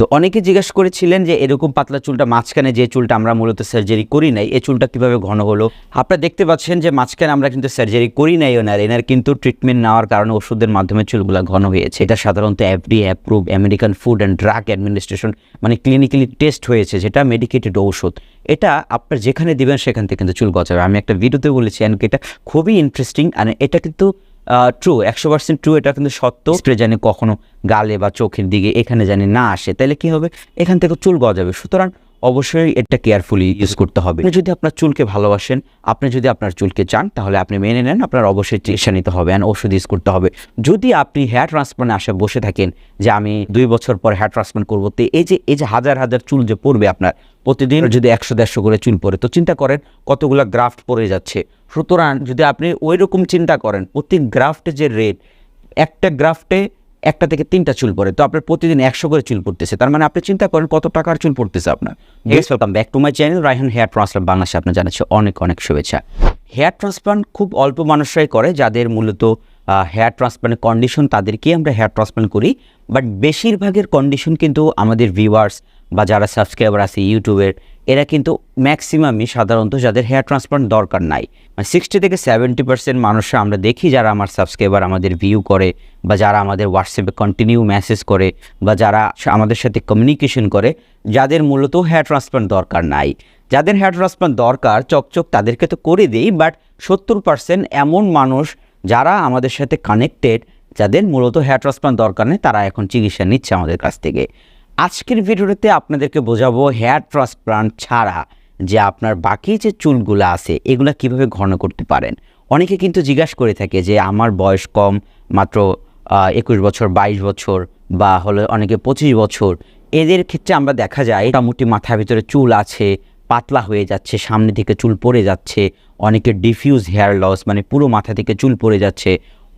তো অনেকে জিজ্ঞাসা করেছিলেন যে এরকম পাতলা চুলটা মাঝখানে যে চুলটা আমরা মূলত সার্জারি করি নাই এই চুলটা কীভাবে ঘন হলো? আপনারা দেখতে পাচ্ছেন যে মাঝখানে আমরা কিন্তু সার্জারি করি নাই ওনার, এনার কিন্তু ট্রিটমেন্ট নেওয়ার কারণে ওষুধের মাধ্যমে চুলগুলো ঘন হয়েছে। এটা সাধারণত FD approve American food and drug administration মানে ক্লিনিক্যালি টেস্ট হয়েছে, যেটা মেডিকেটেড ঔষধ। এটা আপনার যেখানে দিবেন সেখান থেকে কিন্তু চুল গজাবে। আমি একটা ভিডিওতে বলেছি এটা খুবই ইন্টারেস্টিং আর এটা কিন্তু ট্রু একশো পার্সেন্ট ট্রু এটা কিন্তু সত্য। স্প্রে জানি কখনো গালে বা চোখের দিকে এখানে জানি না আসে। তাহলে কি হবে? এখান থেকে চুল গজাবে। সুতরাং অবশ্যই এটা কেয়ারফুলি ইউজ করতে হবে। যদি আপনার চুলকে ভালোবাসেন, আপনি যদি আপনার চুলকে চান, তাহলে আপনি মেনে নেন, আপনার অবশ্যই চিকিৎসা নিতে হবে অ্যান্ড ওষুধ ইউজ করতে হবে। যদি আপনি হেয়ার ট্রান্সপ্লান্টে আসে, বসে থাকেন, যে আমি দুই বছর পর হেয়ার ট্রান্সপ্লান্ট করব, তো এই যে এই যে হাজার হাজার চুল যে পড়বে আপনার, প্রতিদিন যদি একশো, দেড়শো করে চুল পড়ে, তো চিন্তা করেন কতগুলো গ্রাফট পড়ে যাচ্ছে। সুতরাং যদি আপনি ওই রকম চিন্তা করেন, প্রতি গ্রাফটে যে রেট একটা গ্রাফটে একটা থেকে তিনটা চুল পড়ে তো আপনার প্রতিদিন একশো করে চুল পড়তেছে। তার মানে আপনি চিন্তা করেন কত টাকার চুল পড়তেছে আপনার। Yes welcome back to my channel Raihan hair transplant বাংলাদেশে আপনার জানাচ্ছি অনেক অনেক শুভেচ্ছা। হেয়ার ট্রান্সপ্লান্ট খুব অল্প মানুষরাই করে যাদের মূলত হেয়ার ট্রান্সপ্লান্টের কন্ডিশন তাদেরকেই আমরা হেয়ার ট্রান্সপ্লান্ট করি। বাট বেশিরভাগের কন্ডিশন কিন্তু আমাদের ভিউয়ার্স বা যারা সাবস্ক্রাইবার আছে ইউটিউবের এরা কিন্তু ম্যাক্সিমামই সাধারণত যাদের হেয়ার ট্রান্সপ্লান্ট দরকার নাই। মানে সিক্সটি থেকে সেভেন্টি পার্সেন্ট মানুষরা আমরা দেখি যারা আমার সাবস্ক্রাইবার আমাদের ভিউ করে বা যারা আমাদের হোয়াটসঅ্যাপে কন্টিনিউ মেসেজ করে বা যারা আমাদের সাথে কমিউনিকেশন করে, যাদের মূলত হেয়ার ট্রান্সপ্লান্ট দরকার নাই। যাদের হেয়ার ট্রান্সপ্লান্ট দরকার, চকচক তাদেরকে তো করে দিই বাট সত্তর পার্সেন্ট এমন মানুষ যারা আমাদের সাথে কানেক্টেড যাদের মূলত হেয়ার ট্রান্সপ্লান্ট দরকার নেই, তারা এখন চিকিৎসা নিচ্ছে আমাদের কাছ থেকে। আজকের ভিডিওতে আপনাদেরকে বোঝাবো হেয়ার ট্রান্সপ্লান্ট ছাড়া যে আপনার বাকি যে চুলগুলো আছে, এগুলো কীভাবে ঘন করতে পারেন। অনেকে কিন্তু জিজ্ঞাসা করে থাকে যে, আমার বয়স কম, মাত্র একুশ বছর, বাইশ বছর বা হলো অনেকে পঁচিশ বছর। এদের ক্ষেত্রে আমরা দেখা যায়, মোটামুটি মাথার ভিতরে চুল আছে, পাতলা হয়ে যাচ্ছে, সামনে থেকে চুল পড়ে যাচ্ছে অনেকের ডিফিউজ হেয়ার লস মানে পুরো মাথা থেকে চুল পড়ে যাচ্ছে।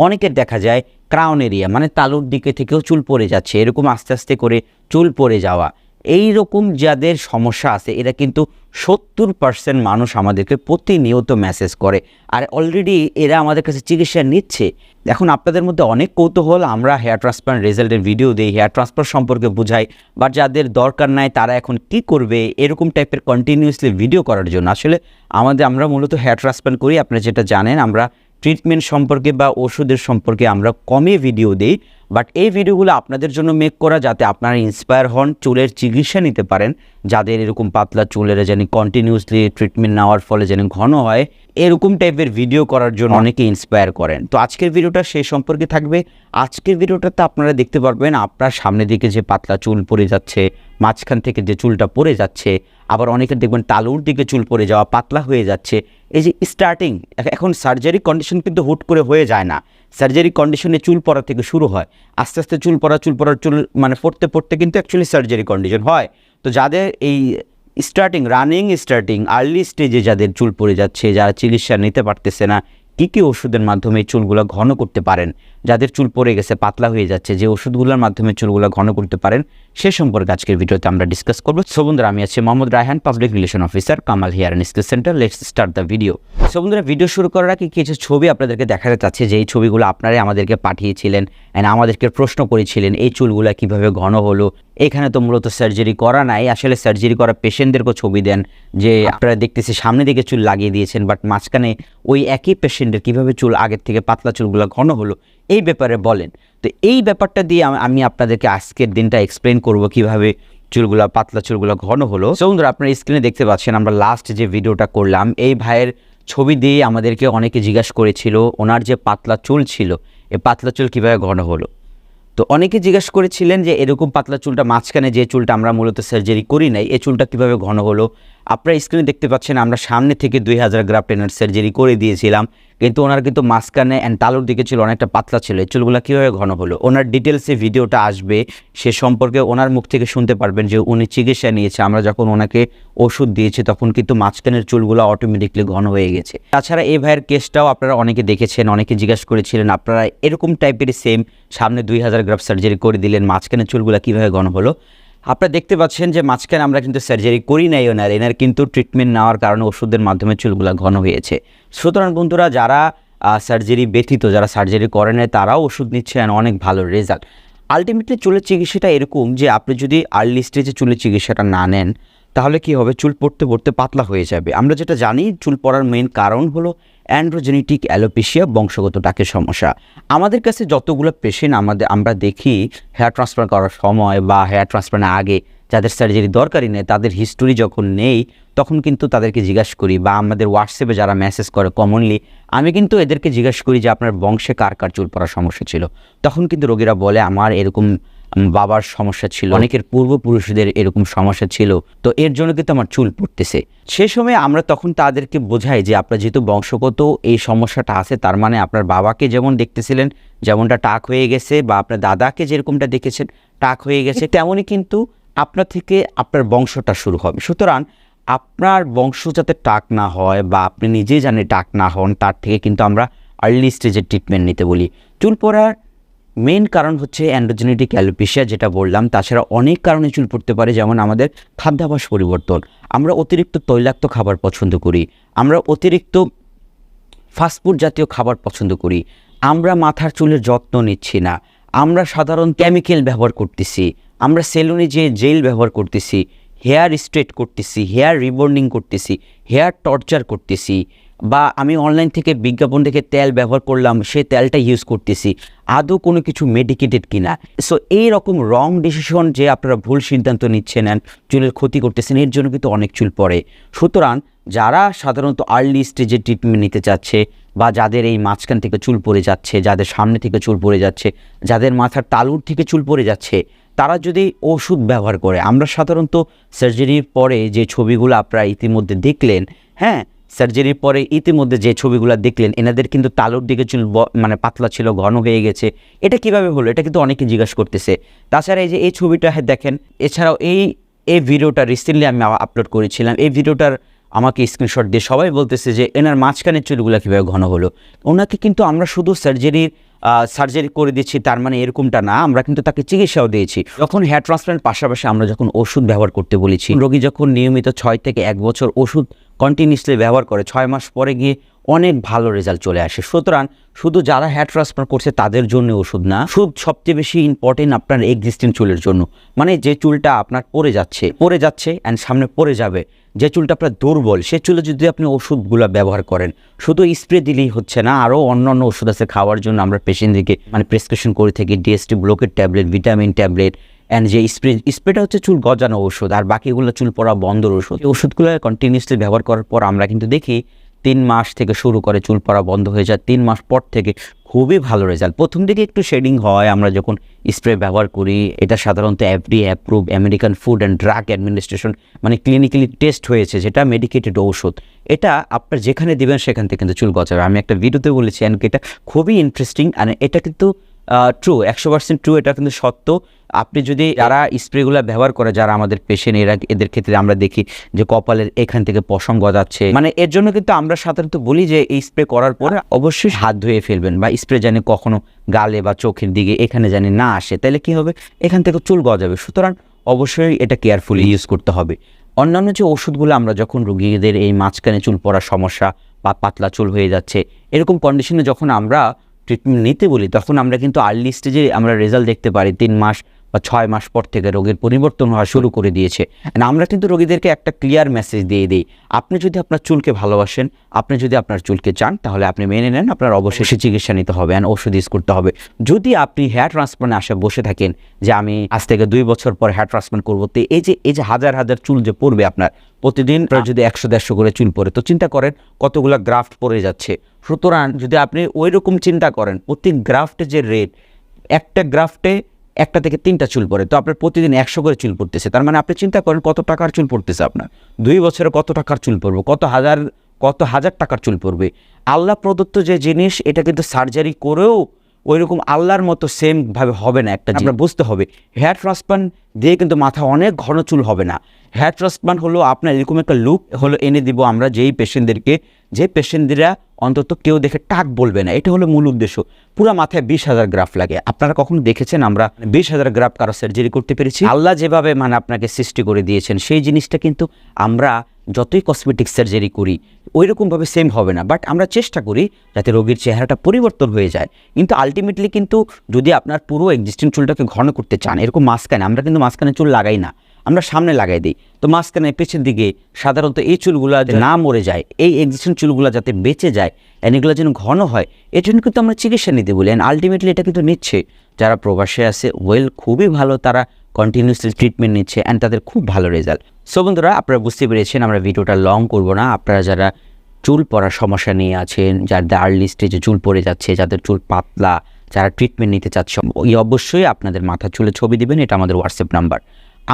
অনেকের দেখা যায় ক্রাউন এরিয়া মানে তালুর দিকে থেকেও চুল পড়ে যাচ্ছে, এরকম আস্তে আস্তে করে চুল পড়ে যাওয়া। এই রকম যাদের সমস্যা আছে, এরা কিন্তু সত্তর পার্সেন্ট মানুষ আমাদেরকে প্রতিনিয়ত মেসেজ করে। আর অলরেডি এরা আমাদের কাছে চিকিৎসা নিচ্ছে। এখন আপনাদের মধ্যে অনেক কৌতূহল, আমরা হেয়ার ট্রান্সপ্লান্ট রেজাল্টের ভিডিও দিই হেয়ার ট্রান্সফার সম্পর্কে বুঝাই। বাট যাদের দরকার নাই, তারা এখন কি করবে, এরকম টাইপের কন্টিনিউয়াসলি ভিডিও করার জন্য। আসলে আমাদের, আমরা মূলত হেয়ার ট্রান্সপ্লান্ট করি আপনারা যেটা জানেন, আমরা ট্রিটমেন্ট সম্পর্কে বা ওষুধের সম্পর্কে আমরা কমই ভিডিও দিই বাট এই ভিডিওগুলো আপনাদের জন্য মেক করা যাতে আপনারা ইন্সপায়ার হন, চুলের চিকিৎসা নিতে পারেন, যাদের এরকম পাতলা চুলের যেন কন্টিনিউসলি ট্রিটমেন্ট নেওয়ার ফলে যেন ঘন হয়, এরকম টাইপের ভিডিও করার জন্য অনেকে ইন্সপায়ার করেন। তো আজকের ভিডিওটা সেই সম্পর্কে থাকবে। আজকের ভিডিওটাতে আপনারা দেখতে পারবেন, আপনার সামনের দিকে যে পাতলা চুল পড়ে যাচ্ছে মাঝখান থেকে যে চুলটা পড়ে যাচ্ছে, আবার অনেকের দেখবেন তালুর দিকে চুল পড়ে যাওয়া পাতলা হয়ে যাচ্ছে। এই যে স্টার্টিং এখন সার্জারি কন্ডিশন কিন্তু হুট করে হয়ে যায় না। সার্জারি কন্ডিশনে চুল পড়া থেকে শুরু হয়। আস্তে আস্তে চুল পড়া, চুল পড়ার চুল মানে পড়তে পড়তে কিন্তু অ্যাকচুয়ালি সার্জারি কন্ডিশন হয়। তো যাদের এই স্টার্টিং রানিং স্টার্টিং আর্লি স্টেজে যাদের চুল পড়ে যাচ্ছে, যারা চিকিৎসা নিতে পারতেছে না, কী কী ওষুধের মাধ্যমে চুলগুলো ঘন করতে পারেন? যাদের চুল পড়ে গেছে, পাতলা হয়ে যাচ্ছে, যে ওষুধগুলোর মাধ্যমে চুলগুলো ঘন করতে পারেন, সে সম্পর্কে আজকের ভিডিওতে আমরা ডিসকাস করব। সবুন্দরা আমি আছি Mohammad Raihan public relation officer Kamal hair and skill centre let's start the video সবুন্দরা video শুরু করার আগে কিছু ছবি আপনাদেরকে দেখাতে চাচ্ছে, যে এই ছবিগুলো আপনারাই আমাদেরকে পাঠিয়েছিলেন অ্যান্ড আমাদেরকে প্রশ্ন করেছিলেন, এই চুলগুলো কীভাবে ঘন হলো? এখানে তো মূলত সার্জারি করা নাই, আসলে সার্জারি করা পেশেন্টদেরকেও ছবি দেন, যে আপনারা দেখতেছি সামনে দিকে চুল লাগিয়ে দিয়েছেন বাট মাঝখানে ওই একই পেশেন্টের কীভাবে চুল আগের থেকে পাতলা চুলগুলো ঘন হলো এই ব্যাপারে বলেন। তো এই ব্যাপারটা দিয়ে আমি আপনাদেরকে আজকের দিনটা এক্সপ্লেন করব কীভাবে চুলগুলো, পাতলা চুলগুলো ঘন হলো। সৌন্দর আপনার স্ক্রিনে দেখতে পাচ্ছেন, আমরা লাস্ট যে ভিডিওটা করলাম, এই ভাইয়ের ছবি দিয়ে আমাদেরকে অনেকে জিজ্ঞাসা করেছিল, ওনার যে পাতলা চুল ছিল এই পাতলা চুল কীভাবে ঘন হলো? তো অনেকে জিজ্ঞাসা করেছিলেন যে, এরকম পাতলা চুলটা মাঝখানে যে চুলটা আমরা মূলত সার্জারি করি নাই এই চুলটা কীভাবে ঘন হলো? আপনারা স্ক্রিনে দেখতে পাচ্ছেন, আমরা সামনে থেকে দুই হাজার গ্রাফ টেনার সার্জারি করে দিয়েছিলাম। কিন্তু ওনার কিন্তু মাঝখানে অ্যান্ড তালুর দিকে ছিল অনেকটা পাতলা ছিল। এই চুলগুলো কীভাবে ঘন হলো? ওনার ডিটেলসে ভিডিওটা আসবে। সে সম্পর্কে ওনার মুখ থেকে শুনতে পারবেন যে উনি চিকিৎসা নিয়েছে। আমরা যখন ওনাকে ওষুধ দিয়েছি, তখন কিন্তু মাঝখানের চুলগুলো অটোমেটিকলি ঘন হয়ে গেছে। তাছাড়া এই ভাইয়ের কেসটাও আপনারা অনেকে দেখেছেন, অনেকে জিজ্ঞাসা করেছিলেন, আপনারা এরকম টাইপেরই সেম সামনে দুই হাজার গ্রাফ সার্জারি করে দিলেন, মাঝখানের চুলগুলো কীভাবে ঘন হলো? আপনারা দেখতে পাচ্ছেন যে মাঝখানে আমরা কিন্তু সার্জারি করি নাই ওনার, এনার কিন্তু ট্রিটমেন্ট নেওয়ার কারণে ওষুধের মাধ্যমে চুলগুলো ঘন হয়েছে। সুতরাং বন্ধুরা, যারা সার্জারি ব্যতীত যারা সার্জারি করে নেয় তারাও ওষুধ নিচ্ছে and অনেক ভালো রেজাল্ট আলটিমেটলি চুলের চিকিৎসাটা এরকম যে আপনি যদি আর্লি স্টেজে চুলের চিকিৎসাটা না নেন, তাহলে কি হবে? চুল পড়তে পড়তে পাতলা হয়ে যাবে। আমরা যেটা জানি, চুল পড়ার মেইন কারণ হলো অ্যান্ড্রোজেনেটিক অ্যালোপেশিয়া বংশগত ডাকের সমস্যা। আমাদের কাছে যতগুলো পেশেন্ট আমাদের, আমরা দেখি হেয়ার ট্রান্সফার করার সময় বা হেয়ার ট্রান্সফারের আগে যাদের সার্জারি দরকারই নেই, তাদের হিস্টোরি যখন নেই, তখন কিন্তু তাদেরকে জিজ্ঞাসা করি বা আমাদের হোয়াটসঅ্যাপে যারা মেসেজ করে কমনলি আমি কিন্তু এদেরকে জিজ্ঞাসা করি যে আপনার বংশে কার কার চুল পড়ার সমস্যা ছিল? তখন কিন্তু রোগীরা বলে, আমার এরকম বাবার সমস্যা ছিল। অনেকের পূর্বপুরুষদের এরকম সমস্যা ছিল। তো এর জন্য কিন্তু আমার চুল পড়তেছে। সে সময় আমরা তখন তাদেরকে বোঝাই যে আপনার যেহেতু বংশগত এই সমস্যাটা আছে, তার মানে আপনার বাবাকে যেমন দেখতেছিলেন, যেমনটা টাক হয়ে গেছে বা আপনার দাদাকে যেরকমটা দেখেছেন, টাক হয়ে গেছে, তেমনই কিন্তু আপনার থেকে আপনার বংশটা শুরু হবে। সুতরাং আপনার বংশ যাতে টাক না হয় বা আপনি নিজেই জানে টাক না হন, তার থেকে কিন্তু আমরা আর্লি স্টেজের ট্রিটমেন্ট নিতে বলি। চুল পড়ার মেন কারণ হচ্ছে অ্যান্ড্রোজেনেটিক অ্যালোপেশিয়া যেটা বললাম, তাছাড়া অনেক কারণে চুল পড়তে পারে, যেমন আমাদের খাদ্যাভাস পরিবর্তন। আমরা অতিরিক্ত তৈলাক্ত খাবার পছন্দ করি, আমরা অতিরিক্ত ফাস্টফুড জাতীয় খাবার পছন্দ করি, আমরা মাথার চুলের যত্ন নিচ্ছি না, আমরা সাধারণ কেমিক্যাল ব্যবহার করতেছি, আমরা সেলুনে যে জেল ব্যবহার করতেছি হেয়ার স্ট্রেট করতেছি হেয়ার রিবর্নিং করতেছি হেয়ার টর্চার করতেছি বা আমি অনলাইন থেকে বিজ্ঞাপন দেখে তেল ব্যবহার করলাম, সে তেলটা ইউজ করতেছি। আদৌ কোনো কিছু মেডিকেটেড কিনা? সো এই রকম রং ডিসিশন যে আপনারা ভুল সিদ্ধান্ত নিচ্ছেন চুলের ক্ষতি করতেছেন, এর জন্য কিন্তু অনেক চুল পড়ে। সুতরাং যারা সাধারণত আর্লি স্টেজে ট্রিটমেন্ট নিতে চাচ্ছে বা যাদের এই মাঝখান থেকে চুল পড়ে যাচ্ছে, যাদের সামনে থেকে চুল পড়ে যাচ্ছে, যাদের মাথার তালুর থেকে চুল পড়ে যাচ্ছে, তারা যদি ওষুধ ব্যবহার করে, আমরা সাধারণত সার্জারির পরে যে ছবিগুলো আপনারা ইতিমধ্যে দেখলেন হ্যাঁ সার্জারির পরে ইতিমধ্যে যে ছবিগুলো দেখলেন, এনাদের কিন্তু তালুর দিকে চুল মানে পাতলা ছিল, ঘন হয়ে গেছে। এটা কীভাবে হলো? এটা কিন্তু অনেকে জিজ্ঞাসা করতেছে। তাছাড়া এই যে এই ছবিটা দেখেন, এছাড়াও এই এই ভিডিওটা রিসেন্টলি আমি আপলোড করেছিলাম। এই ভিডিওটার আমাকে স্ক্রিনশট দিয়ে সবাই বলতেছে যে, এনার মাঝখানের চুলগুলো কীভাবে ঘন হলো? ওনাকে কিন্তু আমরা শুধু সার্জারির সার্জারি করে দিচ্ছি, তার মানে এরকমটা না, আমরা কিন্তু তাকে চিকিৎসাও দিয়েছি। যখন হেয়ার ট্রান্সপ্লান্ট পাশাপাশি আমরা যখন ওষুধ ব্যবহার করতে বলেছি, রোগী যখন নিয়মিত ছয় থেকে এক বছর ওষুধ কন্টিনিউসলি ব্যবহার করে ছয় মাস পরে গিয়ে অনেক ভালো রেজাল্ট চলে আসে। সুতরাং শুধু যারা হেয়ার ট্রান্সপ্লান্ট করছে তাদের জন্য ওষুধ না, সুদ সবচেয়ে বেশি ইম্পর্টেন্ট আপনার এক্সিস্টিং চুলের জন্য। মানে যে চুলটা আপনার পড়ে যাচ্ছে পড়ে যাচ্ছে অ্যান্ড সামনে পড়ে যাবে, যে চুলটা আপনার দুর্বল, সে চুলে যদি আপনি ওষুধগুলো ব্যবহার করেন, শুধু স্প্রে দিলেই হচ্ছে না আরও অন্য অন্য ওষুধ আছে খাওয়ার জন্য আমরা পেশেন্টদেরকে মানে প্রেসক্রিপশন করে থাকি ডিএসটি ব্লকের ট্যাবলেট ভিটামিন ট্যাবলেট অ্যান্ড যে স্প্রে স্প্রেটা হচ্ছে চুল গজানো ওষুধ আর বাকিগুলো চুল পড়া বন্ধর ওষুধ এই ওষুধগুলো কন্টিনিউসলি ব্যবহার করার পর আমরা কিন্তু দেখি, তিন মাস থেকে শুরু করে চুল পড়া বন্ধ হয়ে যায়, তিন মাস পর থেকে খুবই ভালো রেজাল্ট প্রথম দিকে একটু শেডিং হয়, আমরা যখন স্প্রে ব্যবহার করি, এটা সাধারণত FD approve American food and drug administration মানে ক্লিনিক্যালি টেস্ট হয়েছে, যেটা মেডিকেটেড ঔষধ। এটা আপনার যেখানে দেবেন, সেখান থেকে কিন্তু চুল গজাবে। আমি একটা ভিডিওতে বলেছি এটা খুবই ইন্টারেস্টিং আর এটা কিন্তু ট্রু একশো পার্সেন্ট ট্রু এটা কিন্তু সত্য। আপনি যদি যারা স্প্রেগুলো ব্যবহার করে যারা আমাদের পেশেন্ট এরা এদের ক্ষেত্রে আমরা দেখি যে কপালের এখান থেকে পশম গজাচ্ছে। মানে এর জন্য কিন্তু আমরা সাধারণত বলি যে এই স্প্রে করার পরে অবশ্যই হাত ধুয়ে ফেলবেন বা স্প্রে জানি কখনো গালে বা চোখের দিকে এখানে জানি না আসে, তাহলে কি হবে? এখান থেকে চুল গজাবে। সুতরাং অবশ্যই এটা কেয়ারফুলি ইউজ করতে হবে। অন্যান্য যে ওষুধগুলো আমরা যখন রুগীদের এই মাঝখানে চুল পড়ার সমস্যা বা পাতলা চুল হয়ে যাচ্ছে, এরকম কন্ডিশনে যখন আমরা ট্রিটমেন্ট নিতে বলি, তখন আমরা কিন্তু আর্লি স্টেজে আমরা রেজাল্ট দেখতে পারি। তিন মাস বা ছয় মাস পর থেকে রোগের পরিবর্তন হওয়া শুরু করে দিয়েছে। আমরা কিন্তু রোগীদেরকে একটা ক্লিয়ার মেসেজ দিয়ে দিই। আপনি যদি আপনার চুলকে ভালোবাসেন আপনি যদি আপনার চুলকে চান তাহলে আপনি মেনে নেন আপনার অবশেষে চিকিৎসা নিতে হবে অ্যান্ড ওষুধ ইউজ করতে হবে। যদি আপনি হেয়ার ট্রান্সপ্লান্টে আসে বসে থাকেন যে আমি আজ থেকে দুই বছর পর হেয়ার ট্রান্সপ্লান্ট করব তো এই যে এই যে হাজার হাজার চুল যে পড়বে আপনার প্রতিদিন আপনার যদি একশো দেড়শো করে চুল পড়ে তো চিন্তা করেন কতগুলো গ্রাফট পড়ে যাচ্ছে। সুতরাং যদি আপনি ওই রকম চিন্তা করেন প্রতি গ্রাফটে যে রেট একটা গ্রাফটে একটা থেকে তিনটা চুল পড়ে তো আপনার প্রতিদিন একশো করে চুল পড়তেছে। তার মানে আপনি চিন্তা করেন কত টাকার চুল পড়তেছে আপনার। দুই বছরে কত টাকার চুল পড়বে কত হাজার কত হাজার টাকার চুল পড়বে আল্লাহ প্রদত্ত যে জিনিস, এটা কিন্তু সার্জারি করেও ওই রকম আল্লাহর মতো সেম ভাবে হবে না একটা আমরা বুঝতে হবে হেয়ার ট্রান্সপ্লান্ট দিয়ে কিন্তু মাথা অনেক ঘন চুল হবে না। হেয়ার ট্রান্সপ্লান্ট হলো আপনার এরকম একটা লুক হলো এনে দিব আমরা যেই পেশেন্টদেরকে যে পেশেন্টরা অন্তত কেউ দেখে টাক বলবে না। এটা হলো মূল উদ্দেশ্য। পুরো মাথায় বিশ হাজার গ্রাফ লাগে। আপনারা কখনো দেখেছেন আমরা বিশ হাজার গ্রাফ কারও সার্জারি করতে পেরেছি? আল্লাহ যেভাবে মানে আপনাকে সৃষ্টি করে দিয়েছেন সেই জিনিসটা কিন্তু আমরা যতই কসমেটিক সার্জারি করি ওই রকমভাবে সেম হবে না। বাট আমরা চেষ্টা করি যাতে রোগীর চেহারাটা পরিবর্তন হয়ে যায়। কিন্তু আলটিমেটলি কিন্তু যদি আপনার পুরো এক্সিস্টিং চুলটাকে ঘন করতে চান এরকম মাঝখানে আমরা কিন্তু মাঝখানে চুল লাগাই না আমরা সামনে লাগাই দিই। তো মাঝখানে পেছন দিকে সাধারণত এই চুলগুলো না মরে যায় এই এক্সিস্টিং চুলগুলো যাতে বেঁচে যায় অ্যান্ড এগুলো যেন ঘন হয় এর জন্য কিন্তু আমরা চিকিৎসা নিতে বলি। অ্যান্ড আলটিমেটলি এটা কিন্তু নিচ্ছে। যারা প্রবাসে আছে ওয়েল খুবই ভালো তারা কন্টিনিউসলি ট্রিটমেন্ট নিচ্ছে অ্যান্ড তাদের খুব ভালো রেজাল্ট সো বন্ধুরা, আপনারা বুঝতে পেরেছেন আমরা ভিডিওটা লং করব না। আপনারা যারা চুল পড়ার সমস্যা নিয়ে আছেন যাদের আর্লি স্টেজে চুল পড়ে যাচ্ছে, যাদের চুল পাতলা, যারা ট্রিটমেন্ট নিতে চাচ্ছে ওই অবশ্যই আপনাদের মাথার চুলে ছবি দিবেন, এটা আমাদের হোয়াটসঅ্যাপ নাম্বার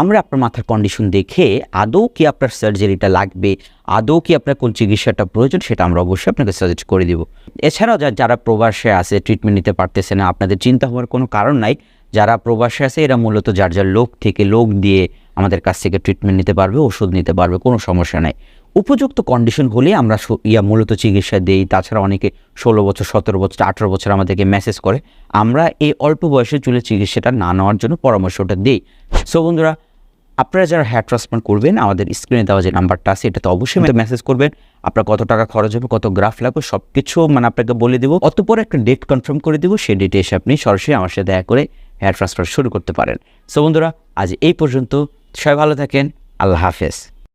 আমরা আপনার মাথার কন্ডিশন দেখে আদৌ কি আপনার সার্জারিটা লাগবে, আদৌ কি আপনার কোন চিকিৎসাটা প্রয়োজন, সেটা আমরা অবশ্যই আপনাকে সাজেস্ট করে দিব। এছাড়াও যারা প্রবাসে আছে ট্রিটমেন্ট নিতে পারতেছে না, আপনাদের চিন্তা হওয়ার কোনো কারণ নাই যারা প্রবাসে আছে, এরা মূলত যার যার লোক থেকে লোক দিয়ে আমাদের কাছ থেকে ট্রিটমেন্ট নিতে পারবে, ওষুধ নিতে পারবে, কোনো সমস্যা নাই। উপযুক্ত কন্ডিশন হলে আমরা ইয়া মূলত চিকিৎসা দেই। তাছাড়া অনেকে ষোলো বছর, সতেরো বছর, আঠেরো বছর আমাদেরকে মেসেজ করে। আমরা এই অল্প বয়সে চুলের চিকিৎসাটা না নেওয়ার জন্য পরামর্শটা দিই। সো বন্ধুরা, আপনারা যারা হেয়ার ট্রান্সপ্লান্ট করবেন, আমাদের স্ক্রিনে দেওয়া যে নাম্বারটা আছে, এটাতে অবশ্যই মেসেজ করবেন। আপনার কত টাকা খরচ হবে, কত গ্রাফ লাগবে সব কিছু মানে আপনাকে বলে দেবো। অতপর একটা ডেট কনফার্ম করে দেবো, সেই ডেটে এসে আপনি সরাসরি আমার সাথে দেখা করে হেয়ার ট্রান্সফার শুরু করতে পারেন। সো বন্ধুরা, আজ এই পর্যন্ত। সবাই ভালো থাকেন। আল্লাহ হাফেজ।